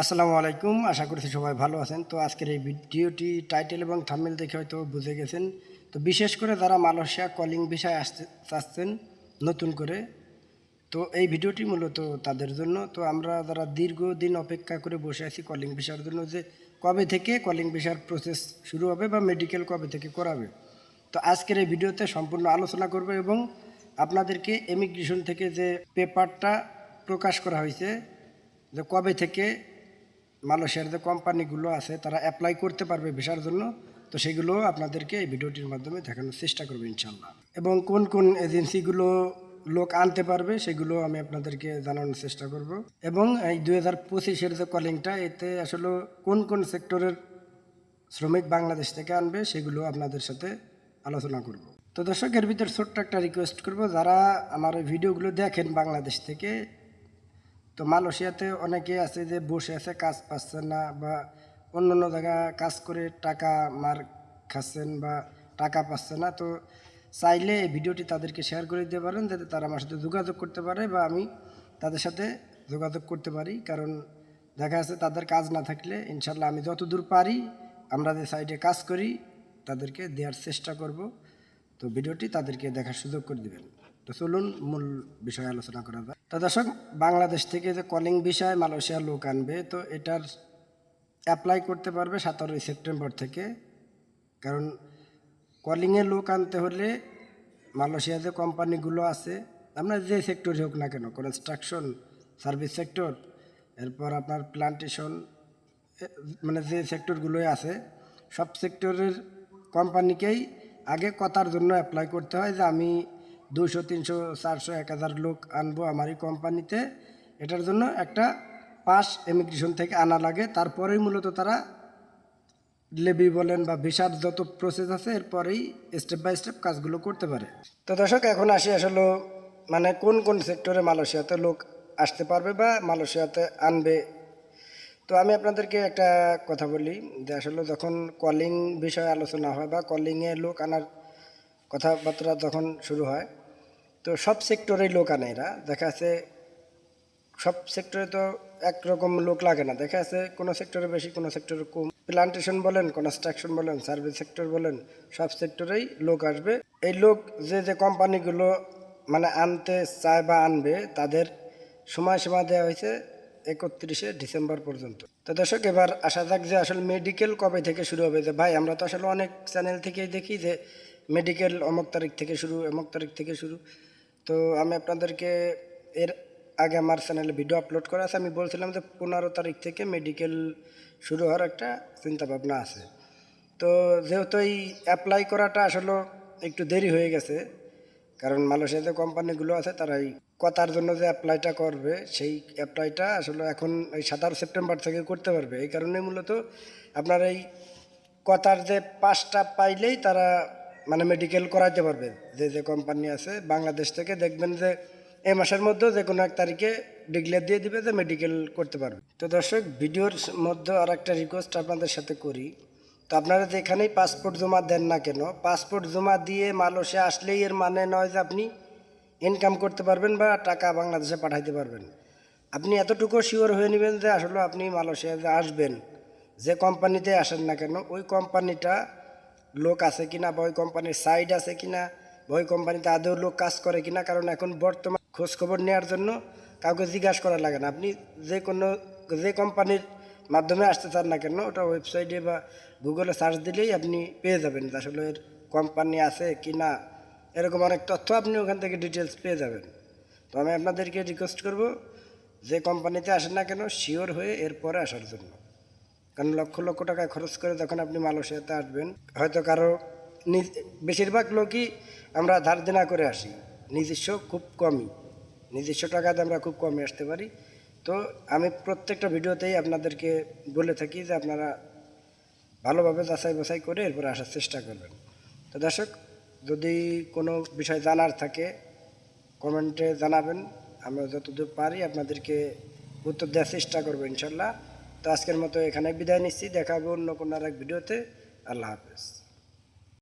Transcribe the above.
আসসালামু আলাইকুম, আশা করছি সবাই ভালো আছেন। তো আজকের এই ভিডিওটি টাইটেল এবং থামেল দেখে হয়তো বুঝে গেছেন। তো বিশেষ করে যারা মালয়েশিয়া কলিং বিষয় আসতে চাচ্ছেন নতুন করে, তো এই ভিডিওটি মূলত তাদের জন্য। তো আমরা যারা দীর্ঘদিন অপেক্ষা করে বসে আছি কলিং ভিসার জন্য, যে কবে থেকে কলিং ভিসার প্রসেস শুরু হবে বা মেডিকেল কবে থেকে করাবে, তো আজকের এই ভিডিওতে সম্পূর্ণ আলোচনা করবে এবং আপনাদেরকে এমিগ্রেশন থেকে যে পেপারটা প্রকাশ করা হয়েছে, যে কবে থেকে মালয়েশিয়ার যে কোম্পানিগুলো আছে, তারা অ্যাপ্লাই করতে পারবে ভিসার জন্য। তো সেগুলো আপনাদেরকে এই ভিডিওটির মাধ্যমে দেখানোর চেষ্টা করব ইনশাল্লাহ। এবং কোন কোন এজেন্সিগুলো লোক আনতে পারবে, সেগুলো আমি আপনাদেরকে জানানোর চেষ্টা করব। এবং এই দুই হাজার পঁচিশের যে কলিংটা এতে আসলে কোন কোন সেক্টরের শ্রমিক বাংলাদেশ থেকে আনবে, সেগুলো আপনাদের সাথে আলোচনা করব। তো দর্শক, এর ভিতর ছোট্ট একটা রিকোয়েস্ট করব, যারা আমার ভিডিওগুলো দেখেন বাংলাদেশ থেকে তো মালয়েশিয়াতে অনেকে আছে যে বসে আছে, কাজ পাচ্ছেন না বা অন্য অন্য জায়গা কাজ করে টাকা মার খাচ্ছেন বা টাকা পাচ্ছে না। তো চাইলে এই ভিডিওটি তাদেরকে শেয়ার করে দিতে পারেন, যাতে তারা আমার সাথে যোগাযোগ করতে পারে বা আমি তাদের সাথে যোগাযোগ করতে পারি। কারণ দেখা যাচ্ছে তাদের কাজ না থাকলে ইনশাল্লাহ আমি যতদূর পারি আমরা যে সাইডে কাজ করি, তাদেরকে দেওয়ার চেষ্টা করব। তো ভিডিওটি তাদেরকে দেখার সুযোগ করে দিবেন। তো চলুন মূল বিষয়ে আলোচনা করা যায়। তো দর্শক, বাংলাদেশ থেকে যে কলিং বিষয় মালয়েশিয়ার লোক আনবে, তো এটার অ্যাপ্লাই করতে পারবে সতেরোই সেপ্টেম্বর থেকে। কারণ কলিংয়ে লোক আনতে হলে মালয়েশিয়া যে কোম্পানিগুলো আছে আপনার যে সেক্টরই হোক না কেন কনস্ট্রাকশন সার্ভিস সেক্টর এরপর আপনার প্লান্টেশন মানে যে সেক্টরগুলোই আছে, সব সেক্টরের কোম্পানিকেই আগে কথার জন্য অ্যাপ্লাই করতে হয় যে আমি দুশো তিনশো, চারশো, এক হাজার লোক আনব আমার এই কোম্পানিতে। এটার জন্য একটা পাস ইমিগ্রেশন থেকে আনা লাগে। তারপরেই মূলত তারা লেবি বলেন বা ভিসার যত প্রসেস আছে, এরপরেই স্টেপ বাই স্টেপ কাজগুলো করতে পারে। তো দর্শক, এখন আসি আসলে মানে কোন কোন সেক্টরে মালয়েশিয়াতে লোক আসতে পারবে বা মালয়েশিয়াতে আনবে? তো আমি আপনাদেরকে একটা কথা বলি যে আসলে যখন কলিং বিষয়ে আলোচনা হয় বা কলিংয়ে লোক আনার কথাবার্তা যখন শুরু হয়, তো সব সেক্টরেই লোক আনে এরা। দেখা যাচ্ছে সব সেক্টরে তো একরকম লোক লাগে না। দেখা যাচ্ছে কোনো সেক্টরে বেশি, কোনো সেক্টরে কম। প্লান্টেশন বলেন কনস্ট্রাকশন বলেন সার্ভিস সেক্টর বলেন, সব সেক্টরেই লোক আসবে। এই লোক যে যে কোম্পানিগুলো মানে আনতে চায় বা আনবে, তাদের সময়সীমা দেওয়া হয়েছে একত্রিশে ডিসেম্বর পর্যন্ত। তো দর্শক, এবার আসা যাক যে আসলে মেডিকেল কবে থেকে শুরু হবে। যে ভাই, আমরা তো আসলে অনেক চ্যানেল থেকেই দেখি যে মেডিকেল অমুক তারিখ থেকে শুরু, অমুক তারিখ থেকে শুরু। তো আমি আপনাদেরকে এর আগে আমার চ্যানেলে ভিডিও আপলোড করা আছে। আমি বলছিলাম যে পনেরো তারিখ থেকে মেডিকেল শুরু হওয়ার একটা চিন্তা ভাবনা আছে। তো যেহেতু এই অ্যাপ্লাই করাটা আসলে একটু দেরি হয়ে গেছে, কারণ মালয়েশিয়া যে কোম্পানিগুলো আছে তারা এই কথার জন্য যে অ্যাপ্লাইটা করবে, সেই অ্যাপ্লাইটা আসলে এখন এই সাতারো সেপ্টেম্বর থেকে করতে পারবে। এই কারণে মূলত আপনার এই কথার যে পাঁচটা পাইলেই তারা মানে মেডিকেল করাইতে পারবে। যে যে কোম্পানি আছে, বাংলাদেশ থেকে দেখবেন যে, এ মাসের মধ্যেও যে কোনো এক তারিখে ডিক্লেয়ার দিয়ে দিবে যে মেডিকেল করতে পারবে। তো দর্শক, ভিডিওর মধ্যে আর একটা রিকোয়েস্ট আপনাদের সাথে করি। তো আপনারা যেখানেই পাসপোর্ট জমা দেন না কেন পাসপোর্ট জমা দিয়ে মালয়েশিয়া আসলেই এর মানে নয় যে আপনি ইনকাম করতে পারবেন বা টাকা বাংলাদেশে পাঠাইতে পারবেন। আপনি এতটুকু শিওর হয়ে নেবেন যে আসলে আপনি মালয়েশিয়াতে আসবেন। যে কোম্পানিতে আসেন না কেন, ওই কোম্পানিটা লোক আছে কিনা বা ওই কোম্পানির সাইড আছে কিনা বা ওই কোম্পানিতে আদৌ লোক কাজ করে কিনা কারণ এখন বর্তমান খোঁজ খবর নেওয়ার জন্য কাউকে জিজ্ঞাসা করা লাগে না। আপনি যে কোনো, যে কোম্পানির মাধ্যমে আসতে চান না কেন, ওটা ওয়েবসাইটে বা গুগলে সার্চ দিলেই আপনি পেয়ে যাবেন আসলে এর কোম্পানি আছে কি না। এরকম অনেক তথ্য আপনি ওখান থেকে ডিটেলস পেয়ে যাবেন। তো আমি আপনাদেরকে রিকোয়েস্ট করব, যে কোম্পানিতে আসেন না কেন শিওর হয়ে এরপরে আসার জন্য। কারণ লক্ষ লক্ষ টাকা খরচ করে যখন আপনি মালয়েশিয়াতে আসবেন, হয়তো কারও বেশিরভাগ লোকই আমরা ধার দেনা করে আসি। নিজস্ব খুব কমই। নিজস্ব টাকাতে আমরা খুব কমই আসতে পারি। তো আমি প্রত্যেকটা ভিডিওতেই আপনাদেরকে বলে থাকি যে আপনারা ভালোভাবে যাচাই বাছাই করে এরপরে আসার চেষ্টা করবেন। তো দর্শক, যদি কোনো বিষয় জানার থাকে, কমেন্টে জানাবেন। আমরা যতদূর পারি আপনাদেরকে উত্তর দেওয়ার চেষ্টা করব ইনশাল্লাহ। তো আজকের মতো এখানে বিদায় নিচ্ছি। দেখাবো অন্য কোনো আর এক ভিডিওতে। আল্লাহ হাফেজ।